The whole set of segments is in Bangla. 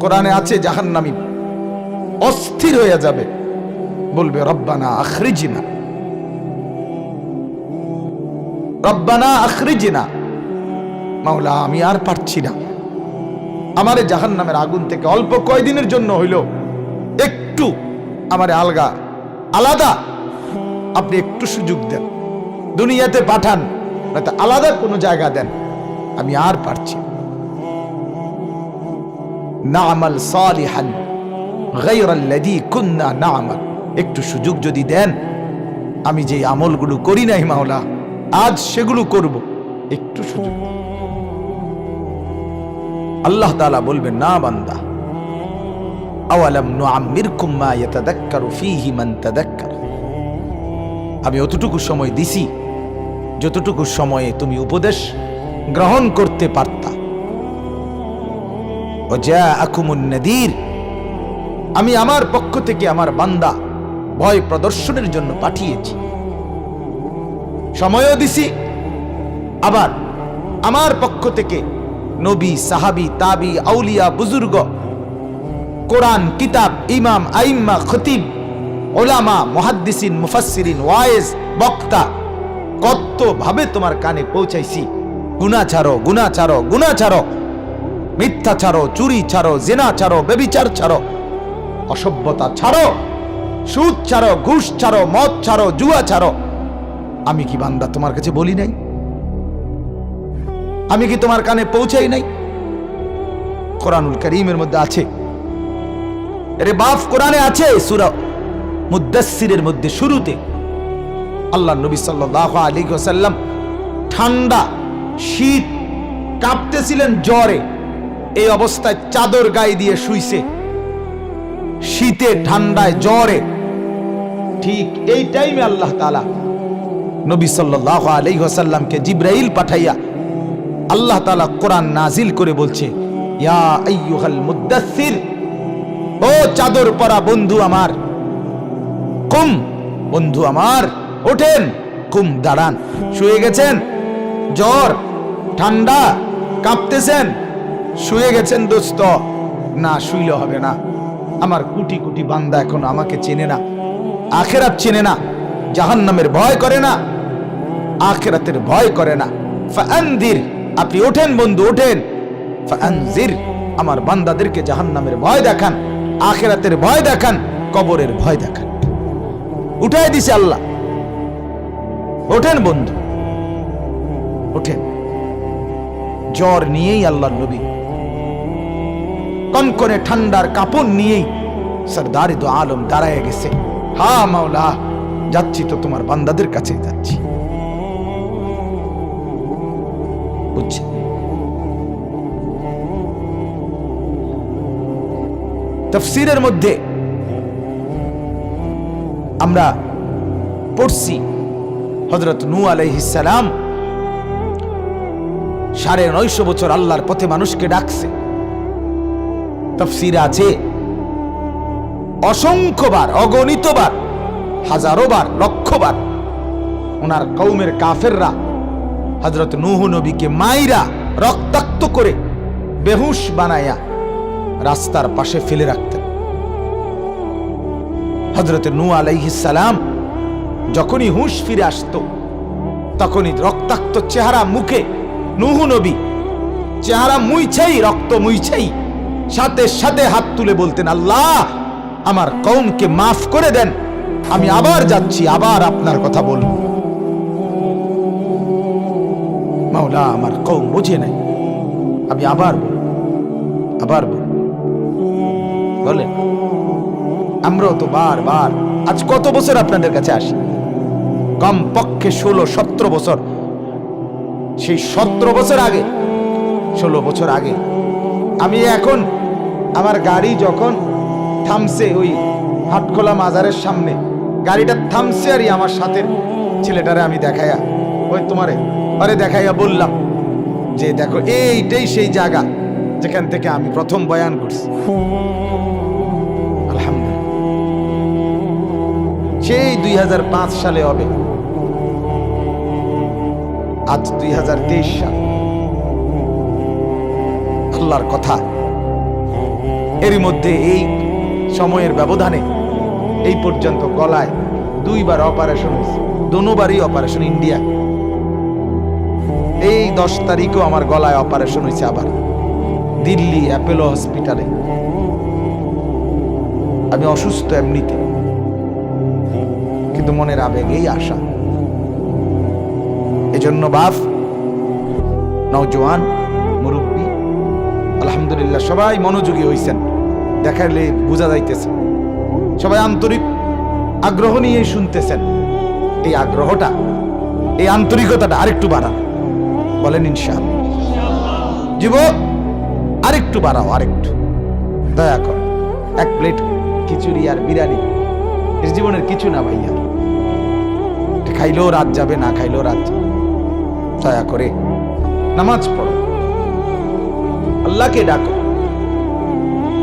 কোরআনে আছে জাহান্নামী। অস্থির হয়ে যাবে। বলবে, রব্বানা আখরিজিনা। রব্বানা আখরিজিনা। মাওলা, আমি আর পারছি না। আমারে জাহান্নামের আগুন থেকে অল্প কয়দিনের জন্য হইল একটু আমারে আলগা, আলাদা। আপনি একটু সুযোগ দেন। দুনিয়াতে পাঠান আলাদা কোনো জায়গা দেন। আমি আর পারছি। নামাল সালিহান গায়রাল্লাযী কুন্না নামাল। একটু সুযোগ যদি দেন, আমি যে আমলগুলো করি নাই মাওলা, আজ সেগুলো করব। একটু সুযোগ। আল্লাহ তাআলা বলবেন, না বান্দা, আওয়ালাম নুআম্মিরকুম মা ইয়াতাদাক্কারু ফীহি মান তাদাক্কার। আমি অতটুকু সময় দিছি, যতটুকু সময়ে তুমি উপদেশ গ্রহণ করতে পারতা। আমি আমার পক্ষ থেকে আমার বান্দা ভয় প্রদর্শনের জন্য পাঠিয়েছি। সময়ও দিছি। আবার আমার পক্ষ থেকে নবী, সাহাবি, তাবি, আউলিয়া, বুজুর্গ, কোরআন, কিতাব, ইমাম, আইম্মা, খতিব, ওলামা, মুহাদ্দিসিন, মুফাসসিরিন ওয়াইজ বক্তা কত ভাবে তোমার কানে পৌঁছাইছি। গুনাহ ছাড়ো গুনাহ ছাড়ো গুনাহ ছাড়ো। মিথ্যা ছাড়ো, চুরি ছাড়ো, জেনা ছাড়ো বেবিচার ছাড়ো, অসভ্যতা ছাড়ো, সুদ ছাড়ো, ঘুষ ছাড়ো, মদ ছাড়ো, জুয়া ছাড়ো। আমি কি বান্দা তোমার কাছে বলি নাই? আমি কি তোমার কানে পৌঁছাই নাই? কোরআনুল করিমের মধ্যে আছে। আরে বাপ, কোরআনে আছে সুরা মুদাসসিরের মধ্যে শুরুতে। আল্লাহ নবী সাল্লাল্লাহু আলাইহি ওয়াসাল্লাম ঠান্ডা, শীত, কাঁপতেছিলেন জ্বরে। এই অবস্থায় চাদর গায়ে দিয়ে শুইছে। শীতে, ঠান্ডায়, জ্বরে। ঠিক এই টাইমে আল্লাহ তাআলা নবী সাল্লাল্লাহু আলাইহি ওয়াসাল্লামকে জিব্রাইল পাঠাইয়া আল্লাহ তাআলা কোরআন নাজিল করে বলছে ও চাদর পরা বন্ধু আমার, কুম, বন্ধু আমার, ওঠেন, কুম, দাঁড়ান, শুয়ে গেছেন, জ্বর, ঠান্ডা, কাঁপতেছেন শুয়ে গেছেন দোস্ত। না, শুইলে হবে না। আমার কুটি কুটি বান্দা এখন আমাকে চেনে না। আখেরাত চেনে না। জাহান্নামের ভয় করে না। আখেরাতের ভয় করে না। ফাআনদির, আপনি ওঠেন বন্ধু, ওঠেন। ফাআনজির, আমার বান্দাদেরকে জাহান্নামের ভয় দেখান। আখেরাতের ভয় দেখান। কবরের ভয় দেখান। উঠাই দিছে আল্লাহ। ওঠেন বন্ধু। ওঠেন। জ্বর নিয়েই আল্লাহ নবী। কনকনে ঠান্ডার কাপড় নিয়েই সরদারি তো আলম দাঁড়ায় গেছে। হা, মাওলা, যাচ্ছি তো তোমার বান্দাদের কাছে যাচ্ছি। তফসিরের মধ্যে আমরা পড়ছি হজরত নু আলাইহিসালাম সাড়ে নয়শো বছর আল্লাহর পথে মানুষকে ডাকছে। তফসির আছে, অসংখ্যবার, অগণিতবার, হাজারোবার, লক্ষবার ওনার কৌমের কাফেররা হজরত নুহ নবীকে মাইরা রক্তাক্ত করে বেহুশ বানায়া রাস্তার পাশে ফেলে রাখতেন। হজরত নু আলাইহিসালাম যখনই হুঁশ ফিরে আসতো, তখনই রক্তাক্ত চেহারা মুখে নুহু নবী, চেহারা মুইছাই, রক্ত মুইছাই সাথে সাথে হাত তুলে বলতেন, আল্লাহ, আমার কৌমকে মাফ করে দেন। আমি আবার যাচ্ছি, আবার আপনার কথা বলব। মাওলা, আমার কৌম বুঝে নাই আমি আবার আবার বলেন, আমরাও তো বার বার আজ কত বছর আপনাদের কাছে আসি? কম পক্ষে ষোলো, সতেরো বছর। সেই সতেরো বছর আগে, ষোলো বছর আগে, আমি এখন আমার গাড়ি যখন থামছে ওই হাটখোলা মাজারের সামনে, গাড়িটা থামছে আর আমার সাথে ছেলেটারে আমি দেখাইয়া, ওই তোমারে, আরে দেখাইয়া বললাম যে দেখো এইটাই সেই জায়গা যেখান থেকে আমি প্রথম বয়ান করছি। সেই দুই হাজার পাঁচ সালে হবে। আজ দুই হাজার তেইশ সাল। আল্লাহর কথা। এরই মধ্যে এই সময়ের ব্যবধানে এই পর্যন্ত গলায় দুইবার অপারেশন হয়েছে। দোনোবারই অপারেশন ইন্ডিয়া এই দশ তারিখও আমার গলায় অপারেশন হয়েছে আবার। দিল্লি অ্যাপেলো হসপিটালে আমি অসুস্থ এমনিতে। কিন্তু মনের আবেগেই আশা। এজন্য বাপ, নওজোয়ান, মুরব্বী, আলহামদুলিল্লাহ, সবাই মনোযোগী হয়েছেন দেখালে বোঝা যাইতেছে। সবাই আন্তরিক আগ্রহ নিয়ে শুনতেছেন। এই আগ্রহটা, এই আন্তরিকতাটা আরেকটু বাড়ান। বলেন ইনশাল যুবক আরেকটু বাড়াও, আরেকটু। দয়া কর, এক প্লেট খিচুড়ি আর বিরিয়ানি। এর জীবনের কিছু না ভাইয়া। খাইলেও রাত যাবে, না খাইলেও রাত যাবে। দয়া করে, নামাজ পড়ো। আল্লাহকে ডাকো।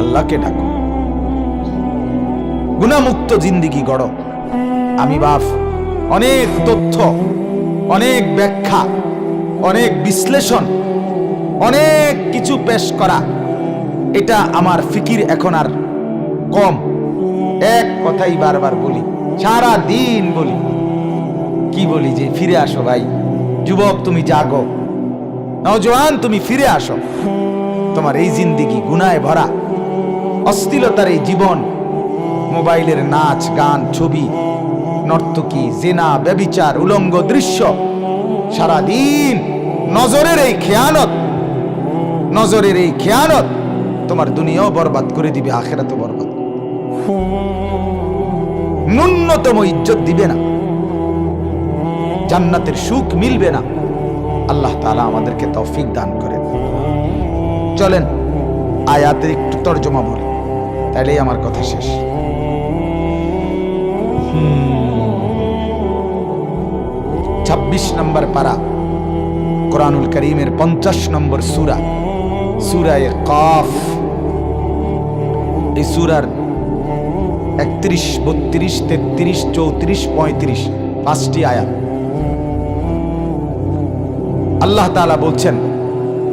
আল্লাহকে ডাকো। গুণামুক্ত জিন্দিগি গড়ো। আমি বাপ অনেক তথ্য, অনেক ব্যাখ্যা, অনেক বিশ্লেষণ, অনেক কিছু পেশ করা। এটা আমার ফিকির এখন আর কম। এক কথাই বারবার বলি, সারা দিন বলি। কি বলি যে ফিরে আসো ভাই? যুবক, তুমি জাগো। নওজোয়ান, তুমি ফিরে আসো। তোমার এই জিন্দিগি গুনায় ভরা। অস্থিলতার এই জীবন, মোবাইলের নাচ, গান, ছবি, নর্তকী, জেনা, ব্যবিচার, উলঙ্গ দৃশ্য, সারাদিন নজরের এই খেয়ানত, নজরের এই খেয়ানত তোমার দুনিয়াও বরবাদ করে দিবে, আখেরাতও বরবাদ ন্যূনতম ইজ্জত দিবে না। জান্নাতের সুখ মিলবে না। আল্লাহ তাআলা আমাদেরকে তৌফিক দান করেন। চলেন আয়াতের একটু তর্জমা বলি। তাইলেই আমার কথা শেষ। ছাব্বিশ নম্বর পারা কোরআনুল করিমের পঞ্চাশ নম্বর সুরা, সুরায় কাফ। এই সুরার একত্রিশ, বত্রিশ, তেত্রিশ, চৌত্রিশ, পঁয়ত্রিশ, পাঁচটি আয়াত। আল্লাহ তাআলা বলছেন,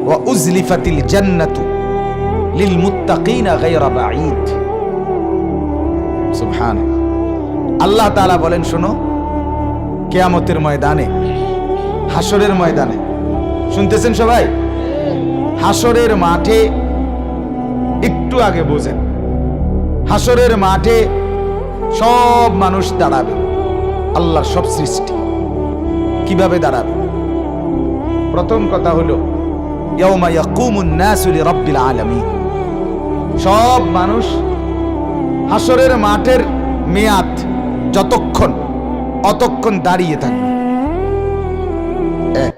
ওয়া উজলিফাতিল জান্নাতু লিল মুত্তাকিনা গায়রা বাঈদ। সুবহান আল্লাহ বলেন, শোনো, কেয়ামতের ময়দানে হাসরের ময়দানে, শুনতেছেন সবাই? হাসরের মাঠে একটু আগে বোঝেন হাসরের মাঠে সব মানুষ দাঁড়াবে, আল্লাহর সব সৃষ্টি কীভাবে দাঁড়াবে? প্রথম কথা হলো, ইয়াউমা ইয়াকুমুন নাসু লিরাব্বিল আলামিন। সব মানুষ হাসরের মাঠের মেয়াদ যতক্ষণ, অতক্ষণ দাঁড়িয়ে থাকবে। এক।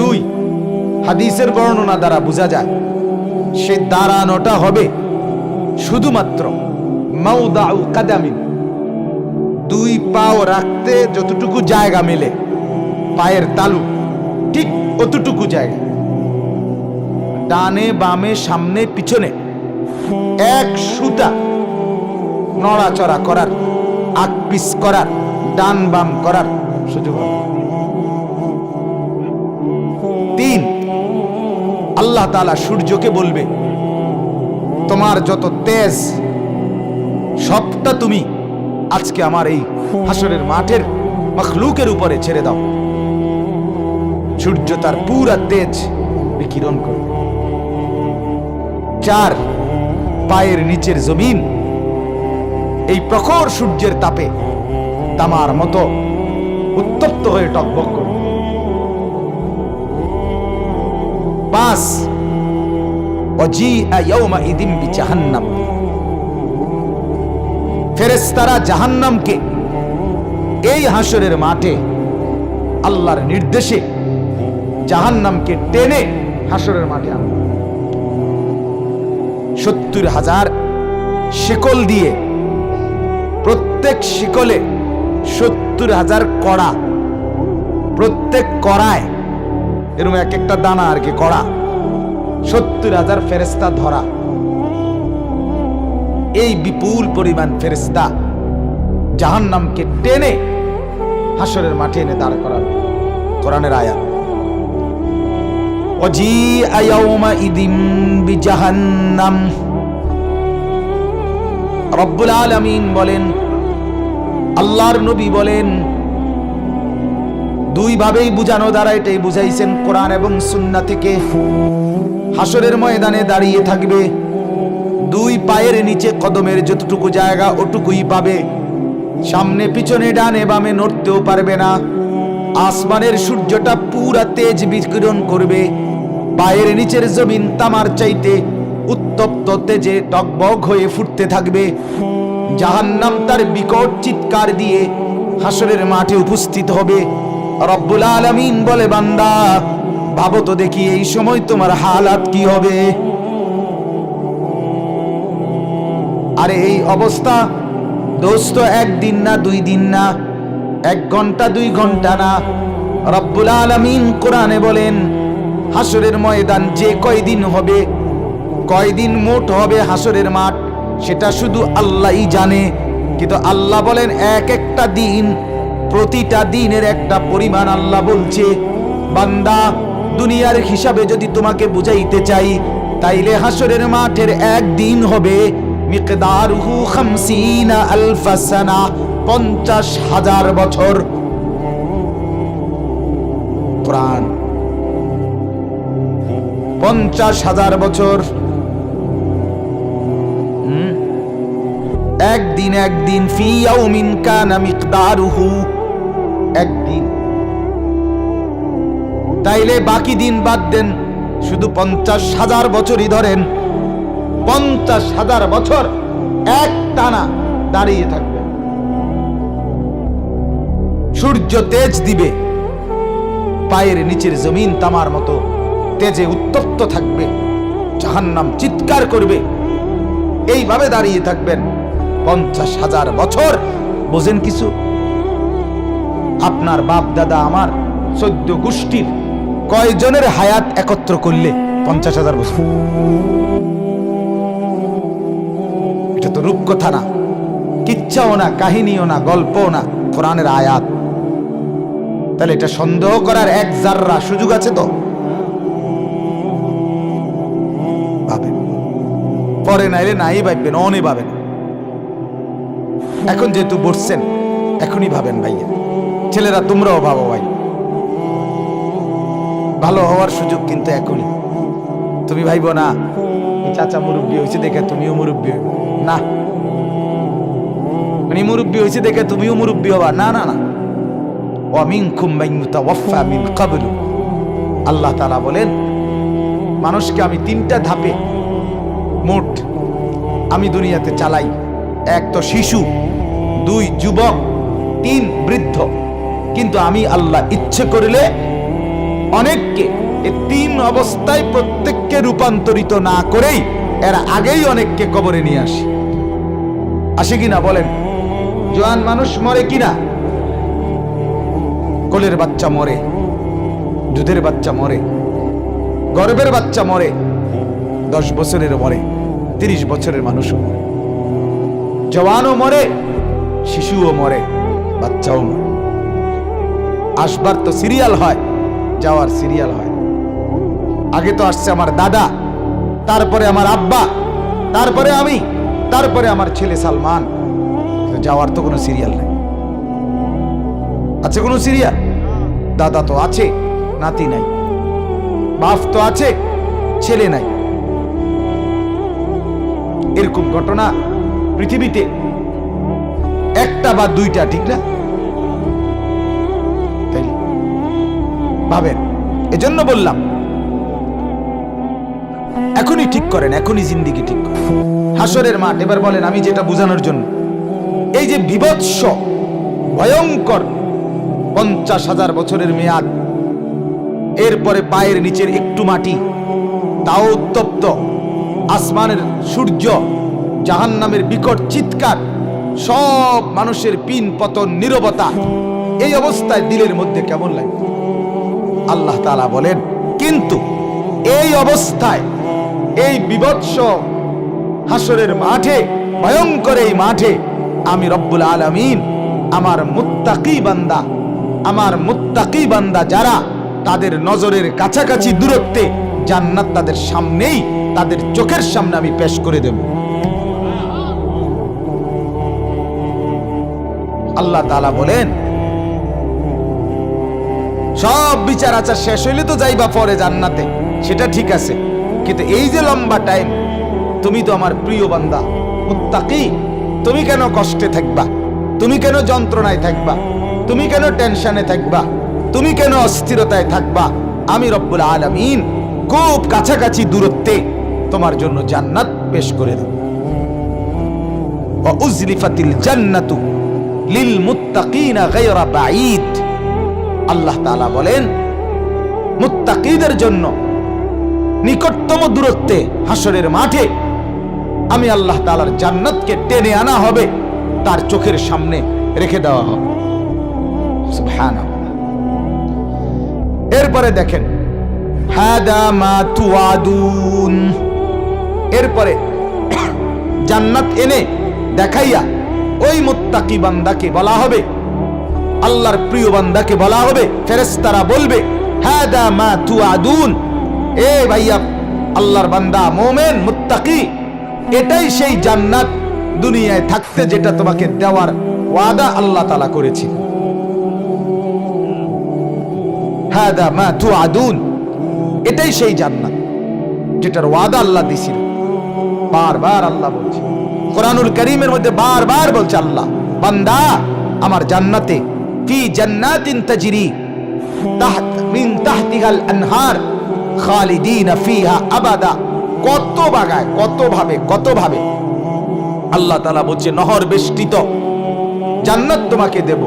দুই, হাদিসের বর্ণনা দ্বারা বোঝা যায়, সে দাঁড়ানোটা হবে শুধুমাত্র কাদামিন। দুই পাও রাখতে যতটুকু জায়গা মেলে, পায়ের তালু ঠিক অতটুকু জায়গা। ডানে বামে সামনে পিছনে এক সুতা নড়াচড়া করার, আকপিস করার, ডান বাম করার সুযোগ তিন, আল্লাহ তাআলা সূর্যকে বলবে, তোমার যত তেজ, সবটা তুমি আজকে আমার এই হাসরের মাঠের মখলুকের উপরে ছেড়ে দাও। সূর্য তার পুরা তেজ বিকিরণ করবে চার পায়ের নিচের জমিন, এই প্রখর সূর্যের তাপে তামার মতো উত্তপ্ত হয়ে টকবক করে পাঁচ জাহান্নাম। ফেরেস্তারা জাহান্নামকে এই হাসরের মাঠে আল্লাহর নির্দেশে জাহান্নামকে টেনে হাসরের মাঠে আনবে সত্তর হাজার শিকল দিয়ে প্রত্যেক শিকলে সত্তর হাজার কড়া। প্রত্যেক কড়ায় এরকম এক একটা দানা আর কি, কড়া। সত্তর হাজার ফেরেস্তা ধরা। এই বিপুল পরিমাণ ফেরেস্তা জাহান নামকে টেনে হাসরের মাঠে এনে দাঁড় করাবে। কোরআনের আয়াত। وجيء يومئذ بجهنم রব্বুল আলামিন বলেন আল্লাহর নবী বলেন দুই ভাবেই বুঝানো দ্বারা এটাই বুঝাইছেন কোরআন এবং সুন্না থেকে হাসরের ময়দানে দাঁড়িয়ে থাকবে দুই পায়ের নিচে কদমের যতটুকু জায়গা ওটুকুই পাবে সামনে পিছনে ডানে বামে নড়তেও পারবে না আসমানের সূর্যটা পুরা তেজ বিকিরণ করবে পায়ের নিচের জমিন তামার চাইতে উত্তপ্ত তেজে টকবক হয়ে ফুটতে থাকবে। জাহান্নাম তার বিকট চিৎকার দিয়ে হাসরের মাঠে উপস্থিত হবে। রব্বুল আলামিন বলে, বান্দা, ভাবো তো দেখি এই সময় তোমার হালাত কি হবে। আরে এই অবস্থা দোস্ত একদিন না, দুই দিন না, এক ঘণ্টা, দুই ঘণ্টা না। রব্বুল আলামিন কোরআনে বলেন হাসরের ময়দান যে কয়দিন হবে, কয়দিন মোট হবে হাসরের মাঠ, সেটা শুধু আল্লাহই জানে। কিন্তু আল্লাহ বলেন, এক একটা দিন, প্রতিটা দিনের একটা পরিমাণ আল্লাহ বলছে। বান্দা, দুনিয়ার হিসাবে যদি তোমাকে বুঝাইতে চাই, তাইলে হাসরের মাঠের একদিন হবে খামসিনা আলফা সানা, পঞ্চাশ হাজার বছর। প্রাণ পঞ্চাশ হাজার বছর? একদিন একদিন ফি ইয়াউমিন কানা মিকদারুহু। একদিন। তাইলে বাকি দিন বাদ দেন, শুধু পঞ্চাশ হাজার বছরই ধরেন। পঞ্চাশ হাজার বছর এক টানা দাঁড়িয়ে থাকবে। সূর্য তেজ দিবে, পায়ের নিচের জমিন তামার মতো। তেজে উত্তপ্ত থাকবে, জাহান্নাম চিৎকার করবে। এইভাবে দাঁড়িয়ে থাকবেন পঞ্চাশ হাজার বছর। বোঝেন কিছু? আপনার বাপ দাদা আমার চোদ্দ গোষ্ঠীর কয়জনের হায়াত একত্র করলে পঞ্চাশ হাজার বছর? এটা তো রূপকথা না। কিচ্ছাও না, কাহিনীও না, গল্পও না, কোরআনের আয়াত। তাহলে এটা সন্দেহ করার এক জাররা সুযোগ আছে তো? পরে নাইলে নাই ভাববেন, অনে ভাবেন। এখন যেহেতু বসছেন, এখনই ভাবেন ভাইয়া। ছেলেরা তোমরাও ভাবো ভাই। ভালো হওয়ার সুযোগ কিন্তু এখনই। তুমি ভাইব না চাচা মুরব্বী হয়েছে দেখে তুমিও মুরব্বী না। উনি মুরব্বী হয়েছে দেখে তুমিও মুরব্বী হবা। না না না। ওয়ামিনকুম মান ইউতাওয়াফা মিন ক্বাবলু। আল্লাহ তাআলা বলেন, মানুষকে আমি তিনটা ধাপে মোট আমি দুনিয়াতে চালাই এক তো শিশু, দুই যুবক, তিন বৃদ্ধ। কিন্তু আমি আল্লাহ ইচ্ছে করিলে অনেককে এই তিন অবস্থায় প্রত্যেককে রূপান্তরিত না করেই এরা আগেই অনেককে কবরে নিয়ে আসি। আসে কিনা বলেন? জোয়ান মানুষ মরে কিনা? কোলের বাচ্চা মরে, দুধের বাচ্চা মরে, গর্বের বাচ্চা মরে দশ বছরের মরে, তিরিশ বছরের মানুষও মরে। জওয়ানও মরে, শিশুও মরে, বাচ্চাও মরে। আসবার তো সিরিয়াল হয়, যাওয়ার সিরিয়াল হয়। আগে তো আসছে আমার দাদা, তারপরে আমার আব্বা, তারপরে আমি, তারপরে আমার ছেলে সালমান। যাওয়ার তো কোনো সিরিয়াল নাই। আছে কোনো সিরিয়াল? দাদা তো আছে, নাতি নাই। বাপ তো আছে, ছেলে নাই। এরকম ঘটনা পৃথিবীতে একটা বা দুইটা, ঠিক না? ভাবেন। এজন্য বললাম, এখনই ঠিক করেন, এখনই জিন্দিগি ঠিক করেন। হাসরের মাঠ, এবার বলেন, আমি যেটা বোঝানোর জন্য, এই যে বিভৎস, ভয়ঙ্কর পঞ্চাশ হাজার বছরের মেয়াদ, এরপরে পায়ের নিচের একটু মাটি, তাও উত্তপ্ত, আসমানের সূর্য জাহান নামের বিকট চিৎকার, সব মানুষের পিন পতন নিরবতা, এই অবস্থায় দিলের মধ্যে কেমন লাগে? আল্লাহ তাআলা বলেন, কিন্তু এই অবস্থায়, এই বিভৎস হাসরের মাঠে, ভয়ঙ্কর এই মাঠে আমি রব্বুল আলামিন, আমার মুত্তাকি বান্দা, আমার মুত্তাকি বান্দা যারা তাদের নজরের কাছাকাছি দূরত্বে জান্নাত তাদের সামনেই, তাদের চোখের সামনে আমি পেশ করে দেব। আল্লাহ তাআলা বলেন, সব বিচার আচার শেষ হইলে তো যাইবা পরে জান্নাতে, সেটা ঠিক আছে। কিন্তু এই যে লম্বা টাইম, তুমি তো আমার প্রিয় বান্দা, মুত্তাকি, তুমি কেন কষ্টে থাকবা? তুমি কেন যন্ত্রণায় থাকবা? তুমি কেন টেনশনে থাকবা? তুমি কেন অস্থিরতায় থাকবা? আমি রব্বুল আলামিন খুব কাছাকাছি দূরত্বে তোমার জন্য জান্নাত পেশ করে দেব। উজলিফাতিল জান্নাতু লিল মুত্তাকিনা গায়রা বাঈদ। আল্লাহ তাআলা বলেন, মুত্তাকিদের জন্য নিকটতম দূরত্বে হাসরের মাঠে আমি আল্লাহ তাআলার জান্নাতকে টেনে আনা হবে, তার চোখের সামনে রেখে দেওয়া হবে। এরপরে দেখেন এরপরে জান্নাত এনে দেখাইয়া ওই মুত্তাকি বান্দাকে বলা হবে। আল্লাহর প্রিয় বান্দাকে বলা হবে। ফেরেশতারা বলবে, হাদা মা তুয়াদুন এ ভাইয়া, আল্লাহর বান্দা, মোমেন, মুত্তাকি, এটাই সেই জান্নাত দুনিয়ায় থাকতে যেটা তোমাকে দেওয়ার ওয়াদা আল্লাহ তাআলা করেছিল হাদা মা তুআদুন। এটাই সেই জান্নাত, যেটার ওয়াদা আল্লাহ দিছিল। বারবার আল্লাহ বলছে, কোরআনুল করিমের মধ্যে বারবার বলছে আল্লাহ, বান্দা, আমার জান্নাতে ফি জান্নাতিন তাজরি তাহত মিন তাহতিহাল আনহার খালিদিনা ফিহা আবাদা। কত বাগায়, কত ভাবে কত ভাবে। আল্লাহ তাআলা বলছে, নহর বেষ্টিত, জান্নাত তোমাকে দেব।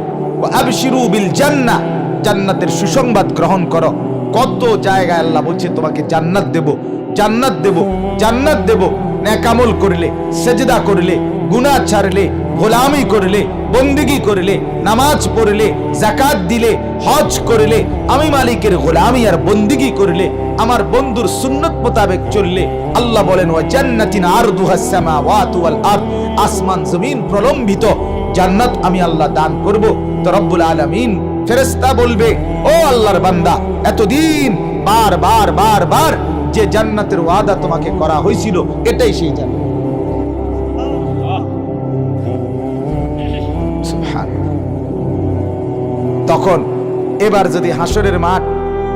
আবশিরু বিল জান্নাহ জান্নাতের সুসংবাদ গ্রহণ করো। কত জায়গায় আল্লাহ বলছে, তোমাকে জান্নাত দেব জান্নাত দেব জান্নাত দেব। নেকামল করলে, সেজদা করলে, গুনাহ ছাড়লে, গোলামি করলে, বন্দিগি করলে, নামাজ পড়লে জাকাত দিলে, হজ করলে, আমি মালিকের গোলামি আর বন্দিগি করলে, আমার বন্ধুর সুন্নত মোতাবেক চললে, আল্লাহ বলেন, ওয়া জান্নাতিন আরদুহাস সামাওয়াতু ওয়াল আরদ, আসমান, জমিন প্রলম্বিত, জান্নাত আমি আল্লাহ দান করব। তো রব্বুল আলামিন ফেরেশতা বলবে, ও আল্লাহর বান্দা এতদিন বার বার বার বার যে জান্নাতের ওয়াদা তোমাকে করা হয়েছিল, এটাই সেই জান্নাত। তখন এবার যদি হাসরের মাঠ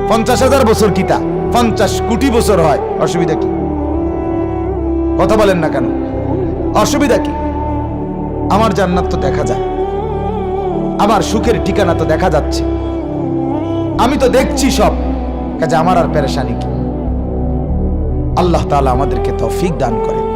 পঞ্চাশ হাজার বছর কিতা, পঞ্চাশ কোটি বছর হয়, অসুবিধা কি? কথা বলেন না কেন? অসুবিধা কি? আমার জান্নাত তো দেখা যায়। আমার সুখের ঠিকানা তো দেখা যাচ্ছে। আমি তো দেখছি সব। কাজে আমার আর পেরেশানি কি? আল্লাহ তালা আমাদেরকে তৌফিক দান করেন।